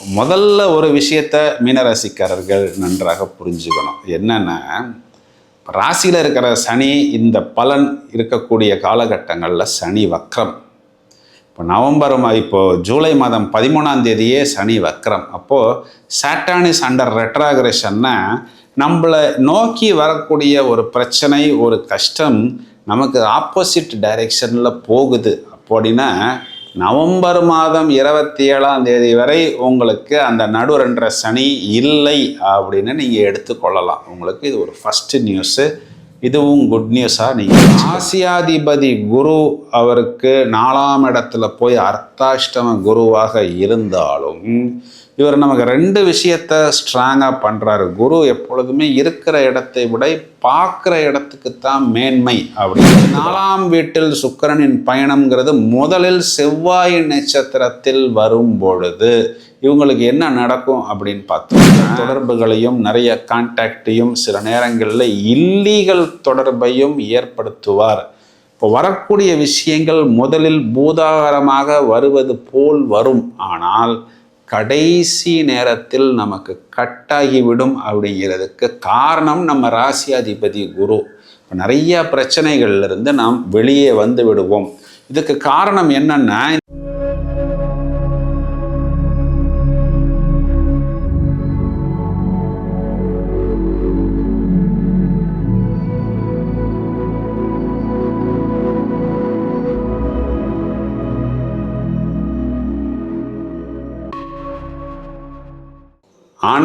முதல்ல ஒரு விஷயத்த மீனராசிக்காரர்கள் நன்றாக புரிஞ்சுக்கணும். என்னென்னா ராசியில் இருக்கிற சனி இந்த பலன் இருக்கக்கூடிய காலகட்டங்களில் சனி வக்ரம். இப்போ நவம்பர் இப்போது ஜூலை மாதம் பதிமூணாம் தேதியே சனி வக்ரம். அப்போது சாட்டானிஸ் அண்டர் ரெட்ராகிரேஷன்னா நம்மளை நோக்கி வரக்கூடிய ஒரு பிரச்சனை ஒரு கஷ்டம் நமக்கு ஆப்போசிட் டைரெக்ஷனில் போகுது. அப்படின்னா நவம்பர் மாதம் இருபத்தி ஏழாம் தேதி வரை உங்களுக்கு அந்த நடுரென்ற சனி இல்லை அப்படின்னு நீங்கள் எடுத்துக்கொள்ளலாம். உங்களுக்கு இது ஒரு ஃபஸ்ட்டு நியூஸு இதுவும் குட் நியூஸாக நீங்கள் ஆசியாதிபதி குரு அவருக்கு நாலாம் இடத்துல போய் அர்த்தாஷ்டம குருவாக இருந்தாலும் இவர் நமக்கு ரெண்டு விஷயத்த ஸ்ட்ராங்காக பண்ணுறாரு குரு எப்பொழுதுமே இருக்கிற இடத்தை விட பார்க்குற இடத்துக்கு தான் மேன்மை அப்படின்னு. நாலாம் வீட்டில் சுக்கிரனின் பயணம்ங்கிறது முதலில் செவ்வாய் நட்சத்திரத்தில் வரும் பொழுது இவங்களுக்கு என்ன நடக்கும் அப்படின்னு பார்த்தோம்னா தொடர்புகளையும் நிறைய கான்டாக்டையும் சில நேரங்களில் இல்லீகல் தொடர்பையும் ஏற்படுத்துவார். இப்போ வரக்கூடிய விஷயங்கள் முதலில் பூதாகரமாக வருவது போல் வரும். ஆனால் கடைசி நேரத்தில் நமக்கு கட்டாகிவிடும் அப்படிங்கிறதுக்கு காரணம் நம்ம ராசியாதிபதி குரு. இப்போ நிறைய பிரச்சனைகள்லேருந்து நாம் வெளியே வந்து விடுவோம். இதுக்கு காரணம் என்னென்னா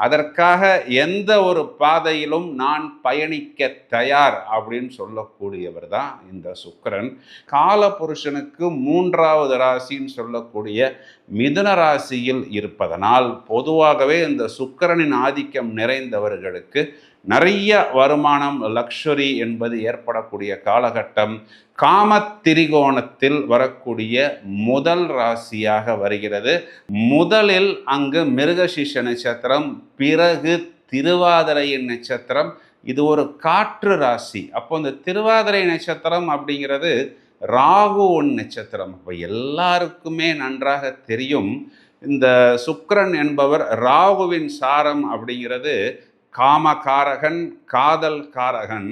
அதற்காக எந்த ஒரு பாதையிலும் நான் பயணிக்க தயார் அப்படின்னு சொல்லக்கூடியவர் தான் இந்த சுக்கரன். காலபுருஷனுக்கு மூன்றாவது ராசின்னு சொல்லக்கூடிய மிதுன ராசியில் இருப்பதனால் பொதுவாகவே இந்த சுக்கரனின் ஆதிக்கம் நிறைந்தவர்களுக்கு நிறைய வருமானம் லக்ஷரி என்பது ஏற்படக்கூடிய காலகட்டம். காமத்திரிகோணத்தில் வரக்கூடிய முதல் ராசியாக வருகிறது. முதலில் அங்கு மிருகசிஷ நட்சத்திரம் பிறகு திருவாதிரையின் நட்சத்திரம். இது ஒரு காற்று ராசி. அப்போ இந்த திருவாதிரை நட்சத்திரம் அப்படிங்கிறது ராகுவின் நட்சத்திரம். அப்போ எல்லாருக்குமே நன்றாக தெரியும். இந்த சுக்கரன் என்பவர் ராகுவின் சாரம் அப்படிங்கிறது காமகாரகன் காதல் காரகன்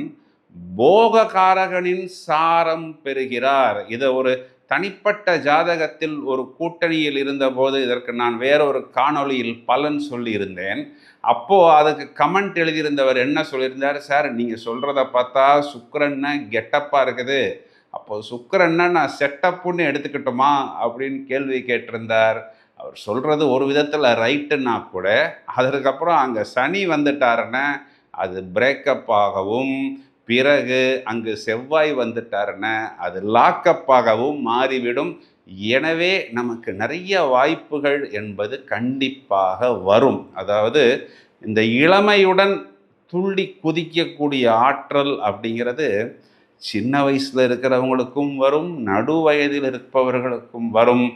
போககாரகனின் சாரம் பெறுகிறார். இதை ஒரு தனிப்பட்ட ஜாதகத்தில் ஒரு கூட்டணியில் இருந்தபோது இதற்கு நான் வேறொரு காணொளியில் பலன் சொல்லியிருந்தேன். அப்போது அதுக்கு கமெண்ட் எழுதியிருந்தவர் என்ன சொல்லியிருந்தார்? சார் நீங்கள் சொல்கிறத பார்த்தா சுக்கரன்னு கெட்டப்பாக இருக்குது. அப்போது சுக்கரன்னா நான் செட்டப்புன்னு எடுத்துக்கிட்டோமா? அப்படின்னு கேள்வி கேட்டிருந்தார். அவர் சொல்கிறது ஒரு விதத்தில் ரைட்டுன்னா கூட அதற்கப்புறம் அங்கே சனி வந்துட்டாருன்னா அது பிரேக்கப் ஆகவும் பிறகு அங்கு செவ்வாய் வந்துட்டாருன்னா அது லாக்கப்பாகவும் மாறிவிடும். எனவே நமக்கு நிறைய வாய்ப்புகள் என்பது கண்டிப்பாக வரும். அதாவது இந்த இளமையுடன் துள்ளி குதிக்கக்கூடிய ஆற்றல் அப்படிங்கிறது சின்ன வயசில் இருக்கிறவங்களுக்கும் வரும் நடு வயதில் இருப்பவர்களுக்கும் வரும்.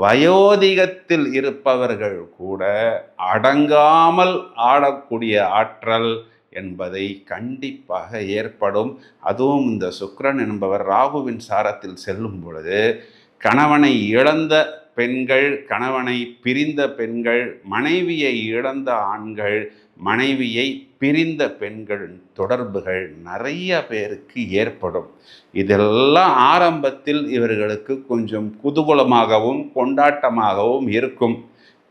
வயோதிகத்தில் இருப்பவர்கள் கூட அடங்காமல் ஆடக்கூடிய ஆற்றல் என்பதை கண்டிப்பாக ஏற்படும். அதுவும் இந்த சுக்ரன் என்பவர் ராகுவின் சாரத்தில் செல்லும் பொழுது கணவனை இழந்த பெண்கள் கணவனை பிரிந்த பெண்கள் மனைவியை இழந்த ஆண்கள் மனைவியை பிரிந்த பெண்கள் தொடர்புகள் நிறைய பேருக்கு ஏற்படும். இதெல்லாம் ஆரம்பத்தில் இவர்களுக்கு கொஞ்சம் குதூகலமாகவும் கொண்டாட்டமாகவும் இருக்கும்.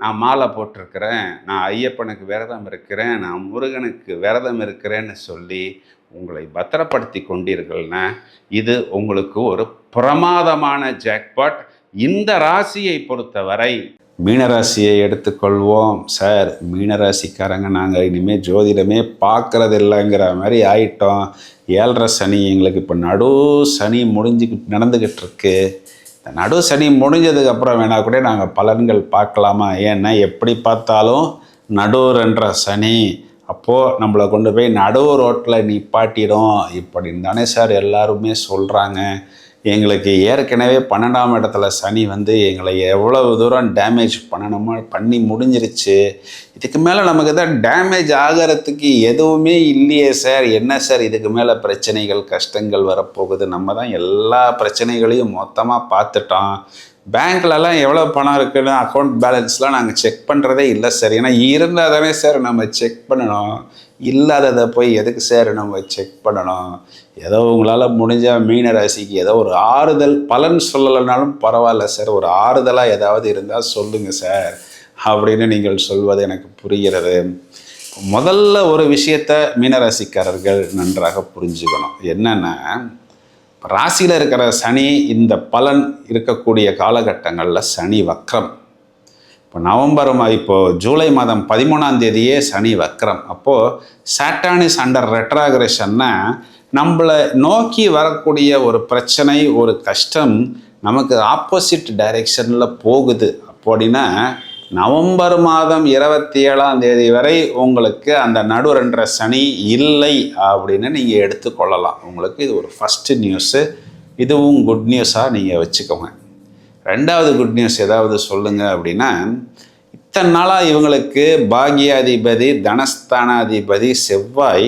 நான் மாலை போட்டிருக்கிறேன் நான் ஐயப்பனுக்கு விரதம் இருக்கிறேன் நான் முருகனுக்கு விரதம் இருக்கிறேன்னு சொல்லி உங்களை பத்திரப்படுத்தி கொண்டீர்கள்னா இது உங்களுக்கு ஒரு பிரமாதமான ஜாக்பாட் இந்த ராசியை பொறுத்தவரை மீனராசியை எடுத்துக்கொள்வோம். சார் மீனராசிக்காரங்க நாங்கள் இனிமேல் ஜோதிடமே பார்க்கறது இல்லைங்கிற மாதிரி ஆயிட்டோம். ஏழரை சனி எங்களுக்கு இப்போ நடு சனி முடிஞ்சுக்கிட்டு நடந்துக்கிட்டு இருக்கு. நடு சனி முடிஞ்சதுக்கு அப்புறம் வேணா கூட நாங்கள் பலன்கள் பார்க்கலாமா? ஏன்னா எப்படி பார்த்தாலும் நடூர் என்ற சனி அப்போது நம்மளை கொண்டு போய் நடுவு ரோட்டில் நிப்பாட்டிடும். இப்படின்னு தானே சார் எல்லாருமே சொல்கிறாங்க எங்களுக்கு ஏற்கனவே பன்னெண்டாம் இடத்துல சனி வந்து எங்களை எவ்வளவு தூரம் டேமேஜ் பண்ணணுமோ பண்ணி முடிஞ்சிருச்சு. இதுக்கு மேலே நமக்கு தான் டேமேஜ் ஆகிறதுக்கு எதுவுமே இல்லையே சார். என்ன சார்? இதுக்கு மேலே பிரச்சனைகள் கஷ்டங்கள் வரப்போகுது. நம்ம தான் எல்லா பிரச்சனைகளையும் மொத்தமாக பார்த்துட்டோம். பேங்க்லலாம் எவ்வளோ பணம் இருக்குன்னு அக்கௌண்ட் பேலன்ஸ்லாம் நாங்கள் செக் பண்ணுறதே இல்லை சார். ஏன்னா இருந்தால் தானே சார் நம்ம செக் பண்ணணும். இல்லாததை போய் எதுக்கு சார் நம்ம செக் பண்ணணும்? ஏதோ உங்களால் முடிஞ்சால் மீன ராசிக்கு ஏதோ ஒரு ஆறுதல் பலன் சொல்லலைனாலும் பரவாயில்ல சார். ஒரு ஆறுதலாக ஏதாவது இருந்தால் சொல்லுங்கள் சார் அப்படின்னு நீங்கள் சொல்வது எனக்கு புரிகிறது. முதல்ல ஒரு விஷயத்த மீனராசிக்காரர்கள் நன்றாக புரிஞ்சுக்கணும். என்னென்னா ராசியில் இருக்கிற சனி இந்த பலன் இருக்கக்கூடிய காலகட்டங்களில் சனி வக்ரம். இப்போ நவம்பர் இப்போது ஜூலை மாதம் பதிமூணாம் தேதியே சனி வக்ரம். அப்போது சாட்டானிஸ் அண்டர் ரெட்ராகிரேஷன்னா நம்மளை நோக்கி வரக்கூடிய ஒரு பிரச்சனை ஒரு கஷ்டம் நமக்கு ஆப்போசிட் டைரெக்ஷனில் போகுது. அப்படின்னா நவம்பர் மாதம் இருபத்தி ஏழாம் தேதி வரை உங்களுக்கு அந்த நடுரென்ற சனி இல்லை அப்படின்னு நீங்கள் எடுத்துக்கொள்ளலாம். உங்களுக்கு இது ஒரு ஃபஸ்ட்டு நியூஸு இதுவும் குட் நியூஸாக நீங்கள் வச்சுக்கோங்க. ரெண்டாவது குட் நியூஸ் ஏதாவது சொல்லுங்கள் அப்படின்னா இத்தனை நாளாக இவங்களுக்கு பாகியாதிபதி தனஸ்தானாதிபதி செவ்வாய்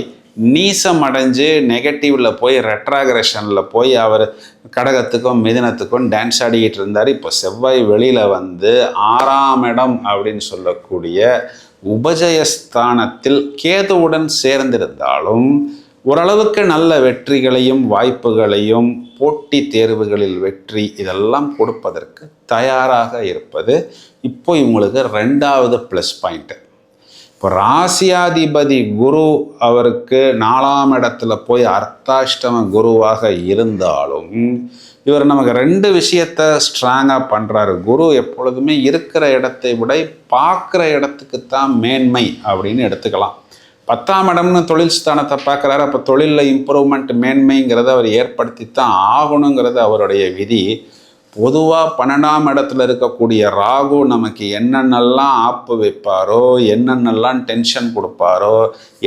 நீசம் அடைஞ்சு நெகட்டிவில் போய் ரெட்ராகிரஷனில் போய் அவர் கடகத்துக்கும் மிதனத்துக்கும் டான்ஸ் ஆடிக்கிட்டு இருந்தார். இப்போ செவ்வாய் வெளியில் வந்து ஆறாம் இடம் அப்படின்னு சொல்லக்கூடிய உபஜயஸ்தானத்தில் கேதுவுடன் சேர்ந்திருந்தாலும் ஓரளவுக்கு நல்ல வெற்றிகளையும் வாய்ப்புகளையும் போட்டி தேர்வுகளில் வெற்றி இதெல்லாம் கொடுப்பதற்கு தயாராக இருப்பது இப்போ இவங்களுக்கு ரெண்டாவது ப்ளஸ் பாயிண்ட்டு இப்போ ராசியாதிபதி குரு அவருக்கு நாலாம் இடத்துல போய் அர்த்தாஷ்டம குருவாக இருந்தாலும் இவர் நமக்கு ரெண்டு விஷயத்த ஸ்ட்ராங்காக பண்ணுறாரு குரு எப்பொழுதுமே இருக்கிற இடத்தை விட பார்க்குற இடத்துக்கு தான் மேன்மை அப்படின்னு எடுத்துக்கலாம். பத்தாம் இடம்னு தொழில் ஸ்தானத்தை பார்க்குறாரு. அப்போ தொழிலில் இம்ப்ரூவ்மெண்ட் மேன்மைங்கிறத அவர் ஏற்படுத்தி தான் ஆகணுங்கிறது அவருடைய விதி. பொதுவாக பன்னெண்டாம் இடத்துல இருக்கக்கூடிய ராகு நமக்கு என்னென்னலாம் ஆப்பு வைப்பாரோ என்னென்னலாம் டென்ஷன் கொடுப்பாரோ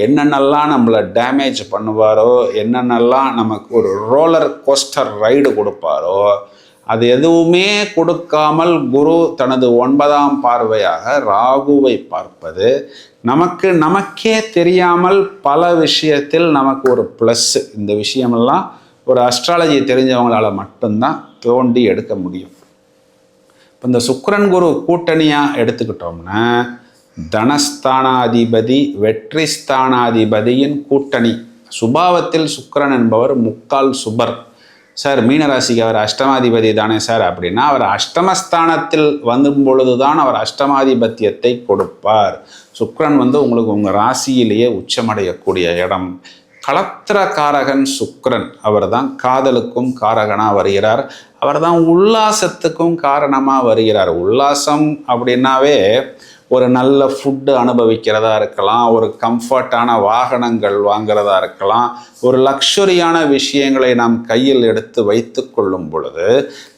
என்னென்னலாம் நம்மளை டேமேஜ் பண்ணுவாரோ என்னென்னலாம் நமக்கு ஒரு ரோலர் கோஸ்டர் ரைடு கொடுப்பாரோ அது எதுவுமே கொடுக்காமல் குரு தனது ஒன்பதாம் பார்வையாக ராகுவை பார்ப்பது நமக்கு நமக்கே தெரியாமல் பல விஷயத்தில் நமக்கு ஒரு ப்ளஸ் இந்த விஷயமெல்லாம் ஒரு அஸ்ட்ராலஜி தெரிஞ்சவங்களால் மட்டும்தான் தோண்டி எடுக்க முடியும். இப்போ இந்த சுக்கரன் குரு கூட்டணியாக எடுத்துக்கிட்டோம்னா தனஸ்தானாதிபதி வெற்றி ஸ்தானாதிபதியின் கூட்டணி. சுபாவத்தில் சுக்கரன் என்பவர் முக்கால் சுபர். சார் மீனராசிக்கு அவர் அஷ்டமாதிபதி தானே சார் அப்படின்னா அவர் அஷ்டமஸ்தானத்தில் வந்தும் பொழுதுதான் அவர் அஷ்டமாதிபத்தியத்தை கொடுப்பார். சுக்ரன் வந்து உங்களுக்கு உங்கள் ராசியிலேயே உச்சமடையக்கூடிய இடம். களத்திரக்காரகன் சுக்ரன் அவர் தான் காதலுக்கும் காரகனாக வருகிறார். அவர் தான் உல்லாசத்துக்கும் காரணமாக வருகிறார். உல்லாசம் அப்படின்னாவே ஒரு நல்ல ஃபுட்டு அனுபவிக்கிறதா இருக்கலாம் ஒரு கம்ஃபர்ட்டான வாகனங்கள் வாங்கிறதா இருக்கலாம் ஒரு லக்ஸுரியான விஷயங்களை நாம் கையில் எடுத்து வைத்து கொள்ளும் பொழுது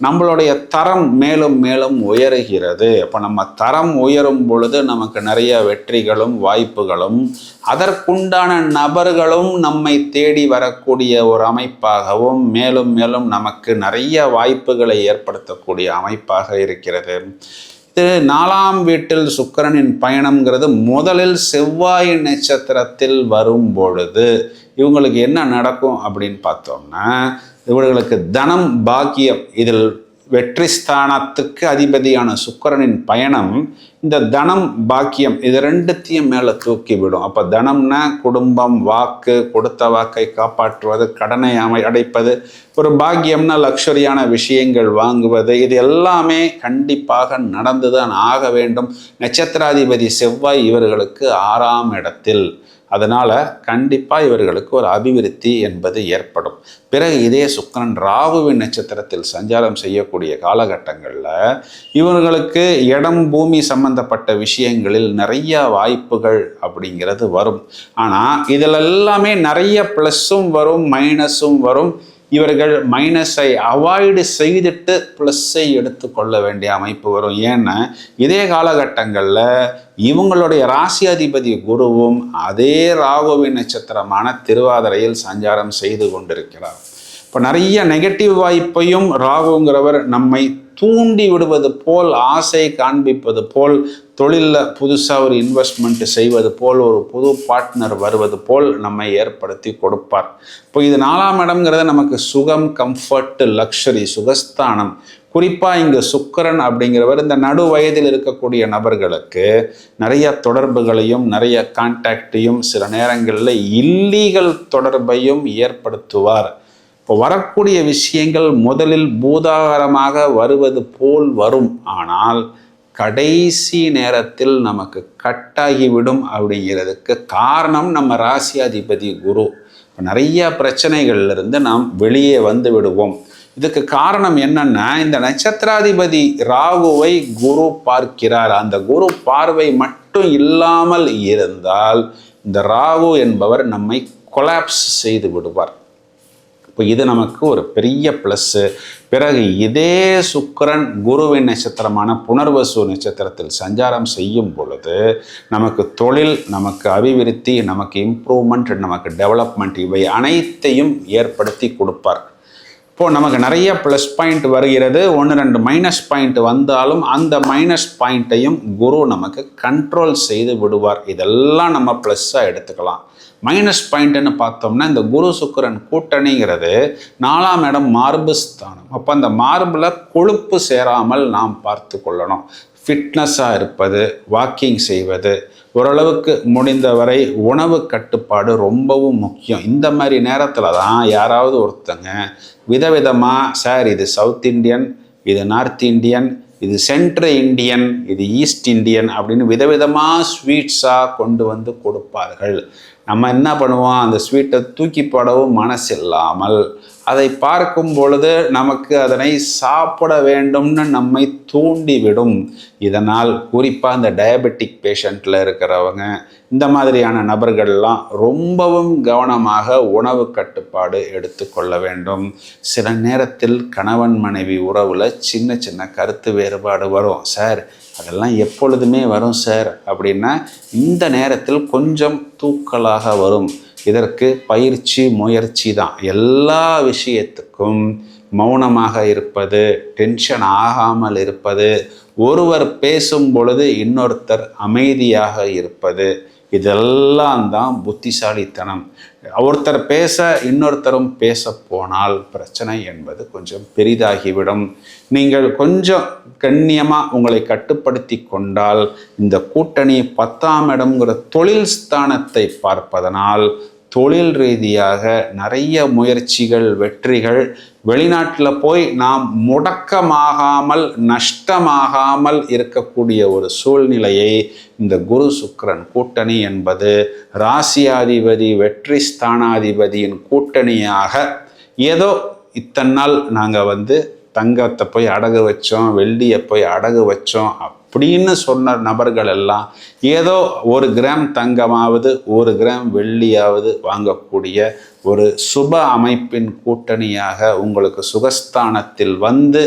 நம்மளுடைய தரம் மேலும் மேலும் உயருகிறது. அப்போ நம்ம தரம் உயரும் பொழுது நமக்கு நிறைய வெற்றிகளும் வாய்ப்புகளும் அதற்குண்டான நபர்களும் நம்மை தேடி வரக்கூடிய ஒரு அமைப்பாகவும் மேலும் மேலும் நமக்கு நிறைய வாய்ப்புகளை ஏற்படுத்தக்கூடிய அமைப்பாக இருக்கிறது. நாலாம் வீட்டில் சுக்கரனின் பயணம்ங்கிறது முதலில் செவ்வாய் நட்சத்திரத்தில் வரும் பொழுது இவங்களுக்கு என்ன நடக்கும் அப்படின்னு பார்த்தோம்னா இவர்களுக்கு தனம் பாக்கியம் இதில் வெற்றி ஸ்தானத்துக்கு அதிபதியான சுக்கிரனின் பயணம் இந்த தனம் பாக்கியம் இது ரெண்டுத்தையும் மேலே தூக்கி விடும். அப்போ தனம்னா குடும்பம் வாக்கு கொடுத்த வாக்கை காப்பாற்றுவது கடனை அமை அடைப்பது ஒரு பாக்கியம்னா லக்ஸரியான விஷயங்கள் வாங்குவது இது எல்லாமே கண்டிப்பாக நடந்துதான் ஆக வேண்டும். நட்சத்திராதிபதி செவ்வாய் இவர்களுக்கு ஆறாம் இடத்தில். அதனால் கண்டிப்பாக இவர்களுக்கு ஒரு அபிவிருத்தி என்பது ஏற்படும். பிறகு இதே சுக்கரன் ராகுவின் நட்சத்திரத்தில் சஞ்சாரம் செய்யக்கூடிய காலகட்டங்களில் இவர்களுக்கு இடம் பூமி சம்பந்தப்பட்ட விஷயங்களில் நிறைய வாய்ப்புகள் அப்படிங்கிறது வரும். ஆனால் இதில் எல்லாமே நிறைய ப்ளஸ்ஸும் வரும் மைனஸும் வரும். இவர்கள் மைனஸை அவாய்டு செய்துட்டு ப்ளஸ்ஸை எடுத்துக்கொள்ள வேண்டிய அமைப்பு வரும். ஏன்னா இதே காலகட்டங்களில் இவங்களுடைய ராசியாதிபதி குருவும் அதே ராகுவின் நட்சத்திரமான திருவாதிரையில் சஞ்சாரம் செய்து கொண்டிருக்கிறார். இப்போ நிறைய நெகட்டிவ் வாய்ப்பையும் ராகுங்கிறவர் நம்மை தூண்டி விடுவது போல் ஆசை காண்பிப்பது போல் தொழிலில் புதுசாக ஒரு இன்வெஸ்ட்மெண்ட் செய்வது போல் ஒரு புது பார்ட்னர் வருவது போல் நம்மை ஏற்படுத்தி கொடுப்பார். இப்போ இது நாலாம் இடம்ங்கிறது நமக்கு சுகம் கம்ஃபர்ட் லக்ஷரி சுகஸ்தானம். குறிப்பாக இங்கே சுக்கரன் அப்படிங்கிறவர் இந்த நடு வயதில் இருக்கக்கூடிய நபர்களுக்கு நிறைய தொடர்புகளையும் நிறைய கான்டாக்டையும் சில நேரங்களில் இல்லீகல் தொடர்பையும் ஏற்படுத்துவார். இப்போ வரக்கூடிய விஷயங்கள் முதலில் பூதாகரமாக வருவது போல் வரும். ஆனால் கடைசி நேரத்தில் நமக்கு கட்டாகிவிடும் அப்படிங்கிறதுக்கு காரணம் நம்ம ராசியாதிபதி குரு. இப்போ நிறைய பிரச்சனைகள்லேருந்து நாம் வெளியே வந்து விடுவோம். இதுக்கு காரணம் என்னன்னா இந்த நட்சத்திராதிபதி ராகுவை குரு பார்க்கிறார். அந்த குரு பார்வை மட்டும் இல்லாமல் இருந்தால் இந்த ராகு என்பவர் நம்மை கொலாப்ஸ் செய்து விடுவார். இப்போ இது நமக்கு ஒரு பெரிய ப்ளஸ்ஸு பிறகு இதே சுக்கரன் குருவின் நட்சத்திரமான புனர்வசு நட்சத்திரத்தில் சஞ்சாரம் செய்யும் பொழுது நமக்கு தொழில் நமக்கு அபிவிருத்தி நமக்கு இம்ப்ரூவ்மெண்ட் நமக்கு டெவலப்மெண்ட் இவை அனைத்தையும் ஏற்படுத்தி கொடுப்பார். இப்போது நமக்கு நிறைய ப்ளஸ் பாயிண்ட் வருகிறது. ஒன்று ரெண்டு மைனஸ் பாயிண்ட் வந்தாலும் அந்த மைனஸ் பாயிண்ட்டையும் குரு நமக்கு கண்ட்ரோல் செய்து விடுவார். இதெல்லாம் நம்ம ப்ளஸ்ஸாக எடுத்துக்கலாம். மைனஸ் பாயிண்ட்னு பார்த்தோம்னா இந்த குரு சுக்கரன் கூட்டணிங்கிறது நாலாம் இடம் மார்பு ஸ்தானம். அப்போ அந்த மார்பில் கொழுப்பு சேராமல் நாம் பார்த்து கொள்ளணும். ஃபிட்னஸாக இருப்பது வாக்கிங் செய்வது ஓரளவுக்கு முடிந்தவரை உணவு கட்டுப்பாடு ரொம்பவும் முக்கியம். இந்த மாதிரி நேரத்தில் தான் யாராவது ஒருத்தங்க விதவிதமாக சார் இது சவுத் இண்டியன் இது நார்த் இந்தியன் இது சென்ட்ரு இண்டியன் இது ஈஸ்ட் இந்தியன் அப்படின்னு விதவிதமாக ஸ்வீட்ஸாக கொண்டு வந்து கொடுப்பார்கள். நம்ம என்ன பண்ணுவோம்? அந்த ஸ்வீட்டை தூக்கி போடவும் மனசு இல்லாமல் அதை பார்க்கும் பொழுது நமக்கு அதனை சாப்பிட வேண்டும்னு நம்மை தூண்டிவிடும். இதனால் குறிப்பாக இந்த டயபெட்டிக் பேஷண்ட்டில் இருக்கிறவங்க இந்த மாதிரியான நபர்கள்லாம் ரொம்பவும் கவனமாக உணவு கட்டுப்பாடு எடுத்துக்கொள்ள வேண்டும். சில நேரத்தில் கணவன் மனைவி உறவில் சின்ன சின்ன கருத்து வேறுபாடு வரும். சார் அதெல்லாம் எப்பொழுதுமே வரும் சார். அப்படின்னா இந்த நேரத்தில் கொஞ்சம் தூக்கலாக வரும். இதற்கு பயிற்சி முயற்சி தான். எல்லா விஷயத்துக்கும் மௌனமாக இருப்பது டென்ஷன் ஆகாமல் இருப்பது ஒருவர் பேசும் பொழுது இன்னொருத்தர் அமைதியாக இருப்பது இதெல்லாம் தான் புத்திசாலித்தனம். ஒருத்தர் பேச இன்னொருத்தரும் பேச போனால் பிரச்சனை என்பது கொஞ்சம் பெரிதாகிவிடும். நீங்கள் கொஞ்சம் கண்ணியமாக உங்களை கட்டுப்படுத்தி கொண்டால் இந்த கூட்டணி பத்தாம் இடம்ங்கிற தொழில் ஸ்தானத்தை பார்ப்பதனால் தொழில் ரீதியாக நிறைய முயற்சிகள் வெற்றிகள் வெளிநாட்டில் போய் நாம் முடக்கமாகாமல் நஷ்டமாகாமல் இருக்கக்கூடிய ஒரு சூழ்நிலையை இந்த குரு சுக்கரன் கூட்டணி என்பது ராசியாதிபதி வெற்றி ஸ்தானாதிபதியின் கூட்டணியாக ஏதோ இத்தனை நாள் நாங்கள் வந்து தங்கத்தை போய் அடகு வச்சோம் வெள்ளியை போய் அடகு வச்சோம் அப்படின்னு சொன்ன நபர்கள் எல்லாம் ஏதோ ஒரு கிராம் தங்கமாவது ஒரு கிராம் வெள்ளியாவது வாங்கக்கூடிய ஒரு சுப அமைப்பின் கூட்டணியாக உங்களுக்கு சுகஸ்தானத்தில் வந்து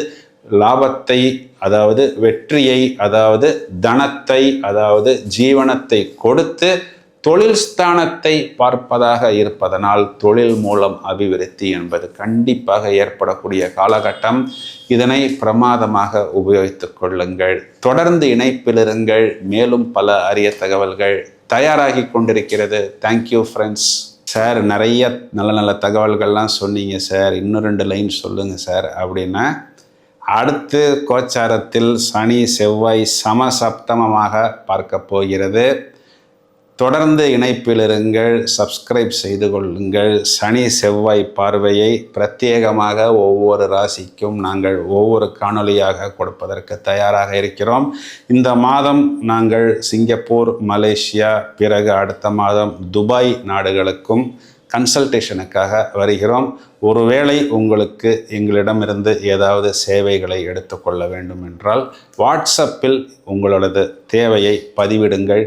லாபத்தை அதாவது வெற்றியை அதாவது தனத்தை அதாவது ஜீவனத்தை கொடுத்து தொழில் ஸ்தானத்தை பார்ப்பதாக இருப்பதனால் தொழில் மூலம் அபிவிருத்தி என்பது கண்டிப்பாக ஏற்படக்கூடிய காலகட்டம். இதனை பிரமாதமாக உபயோகித்துக் கொள்ளுங்கள். தொடர்ந்து இணைப்பிலிருங்கள். மேலும் பல அரிய தகவல்கள் தயாராகி கொண்டிருக்கிறது. தேங்க்யூ ஃப்ரெண்ட்ஸ் சார் நிறைய நல்ல நல்ல தகவல்கள்லாம் சொன்னீங்க சார் இன்னும் ரெண்டு லைன் சொல்லுங்கள் சார் அப்படின்னா அடுத்து கோச்சாரத்தில் சனி செவ்வாய் சமசப்தமமாக பார்க்க போகிறது. தொடர்ந்து இணைப்பில் இருங்கள் சப்ஸ்கிரைப் செய்து கொள்ளுங்கள். சனி செவ்வாய் பார்வையை பிரத்யேகமாக ஒவ்வொரு ராசிக்கும் நாங்கள் ஒவ்வொரு காணொளியாக கொடுப்பதற்கு தயாராக இருக்கிறோம். இந்த மாதம் நாங்கள் சிங்கப்பூர் மலேசியா பிறகு அடுத்த மாதம் துபாய் நாடுகளுக்கும் கன்சல்டேஷனுக்காக வருகிறோம். ஒருவேளை உங்களுக்கு எங்களிடமிருந்து ஏதாவது சேவைகளை எடுத்துக்கொள்ள வேண்டும் என்றால் வாட்ஸ்அப்பில் உங்களது தேவையை பதிவிடுங்கள்.